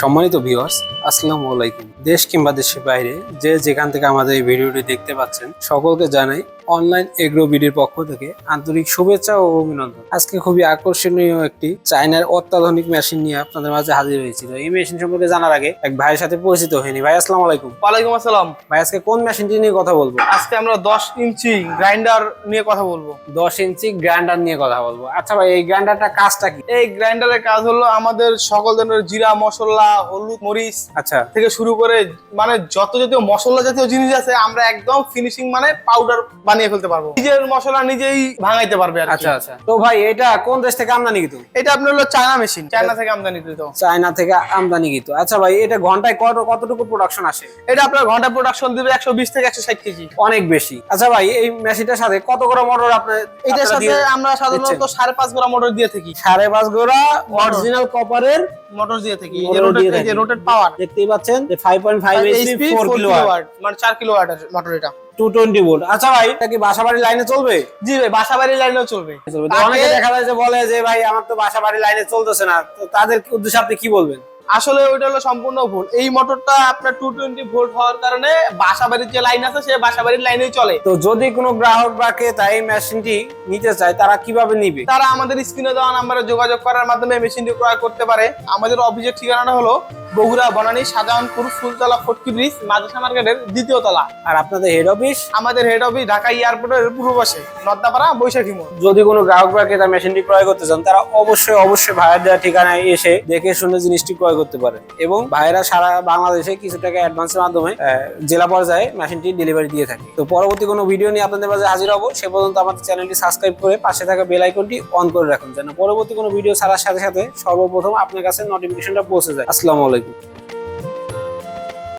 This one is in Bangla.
সম্মানিত ভিউয়ার্স আসসালামু আলাইকুম। দেশ কিংবা দেশের বাইরে যে যেখান থেকে আমাদের এই ভিডিওটি দেখতে পাচ্ছেন, সকলকে জানাই অনলাইন এগ্রো বিডির পক্ষ থেকে আন্তরিক শুভেচ্ছা ও অভিনন্দন। আজকে খুবই আকর্ষণীয় একটি চায়নার অত্যাধুনিক মেশিন নিয়ে আপনাদের মাঝে হাজির হয়েছি। তো এই মেশিন সম্পর্কে জানার আগে এক ভাইয়ের সাথে পরিচিত হয়নি ভাই আসসালামু আলাইকুম। ওয়ালাইকুম আসসালাম। ভাই আজকে কোন মেশিনটি নিয়ে কথা বলব? আজকে আমরা দশ ইঞ্চি গ্রাইন্ডার নিয়ে কথা বলব। দশ ইঞ্চি গ্রাইন্ডার নিয়ে কথা বলব। আচ্ছা ভাই এই গ্রাইন্ডারটা কাজটা কি? এই গ্রাইন্ডারের কাজ হলো আমাদের সকল ধরনের জিরা মশলা হলুদ মরিচ আচ্ছা। থেকে শুরু করে মানে যত জাতীয় মশলা জাতীয় জিনিস আছে আমরা একদম ফিনিশিং মানে পাউডার বানিয়ে ফেলতে পারব। নিজের মশলা নিজেই ভাঙাইতে পারবে আচ্ছা আচ্ছা। তো ভাই এটা কোন দেশ থেকে আমদানি কিন্তু এটা আপনার হলো চায়না মেশিন। চায়না থেকে আমদানিকৃত চায়না থেকে আমদানি কিন্তু আচ্ছা ভাই এটা ঘন্টায় কত কতটুকু প্রোডাকশন আসে? এটা আপনার ঘণ্টা প্রোডাকশন দিবে একশো বিশ থেকে একশো ষাট কেজি। অনেক বেশি। আচ্ছা ভাই এই মেশিনটার সাথে কত করে মোটর আপনার এটার সাথে আমরা সাধারণত দিচ্ছেন? সাড়ে পাঁচ গ্রাম মোটর দিয়ে থাকি। সাড়ে পাঁচ গোড়া অরিজিনাল কপারের মোটর দিয়ে থাকি। রোটেট পাওয়ার দেখতেই পাচ্ছেন যে five point five HP four kilo মানে চার কিলো ওয়াটের মোটর এটা। টু টোয়েন্টি ভোল্ট আচ্ছা ভাই এটা কি বাসা বাড়ির লাইনে চলবে? জি ভাই বাসা বাড়ির লাইনেও চলবে। চলবে। অনেকে দেখা যায় যে বলে যে ভাই আমার তো বাসাবাড়ি লাইনে চলতেছে না। তো তাদের উদ্দেশ্যে আপনি কি বলবেন? আসলে ওইটা হলো সম্পূর্ণ ভুল। এই মোটরটা আপনার টু টোয়েন্টি ভোল্ট হওয়ার কারণে বাসা বাড়ির যে লাইন আছে সে বাসা বাড়ির লাইনেই চলে। তো যদি কোনো গ্রাহক বা ক্রেতা এই মেশিনটি নিতে চায় তারা কীভাবে নিবে? তারা আমাদের স্ক্রিনে দেওয়া নাম্বারে যোগাযোগ করার মাধ্যমে মেশিনটি ক্রয় করতে পারে। আমাদের অফিসের ঠিকানাটা হলো বগুড়া বনানী শাহজাহানপুর ফুলতলা ফটকি ব্রিজ মাদ্রাসা মার্কেটের দ্বিতীয় তলা। আর আপনাদের হেড অফিস আমাদের হেড অফিস ঢাকা এয়ারপোর্টের পূর্ব পাশে নদ্দাপাড়া বৈশাখী মোড়। যদি কোনো গ্রাহক বা ক্রেতা মেশিনটি ক্রয় করতে চান তারা অবশ্যই অবশ্যই ভাড়া দেওয়া ঠিকানায় এসে দেখে শুনে জিনিসটি ক্রয় করতে পারেন এবং ভাইরা সারা বাংলাদেশে কিছু টাকা অ্যাডভান্সের মাধ্যমে জেলা পর্যায়ে মেশিনটি ডেলিভারি দিয়ে থাকে। তো পরবর্তী কোনো ভিডিও নিয়ে আপনাদের মাঝে হাজির হব, সে পর্যন্ত আমাদের চ্যানেলটি সাবস্ক্রাইব করে পাশে থাকা বেল আইকনটি অন করে রাখুন, যেন পরবর্তী কোনো ভিডিও ছাড়ার সাথে সাথে সর্বপ্রথম আপনার কাছে নোটিফিকেশনটা পৌঁছে যায়। আসসালামু আলাইকুম।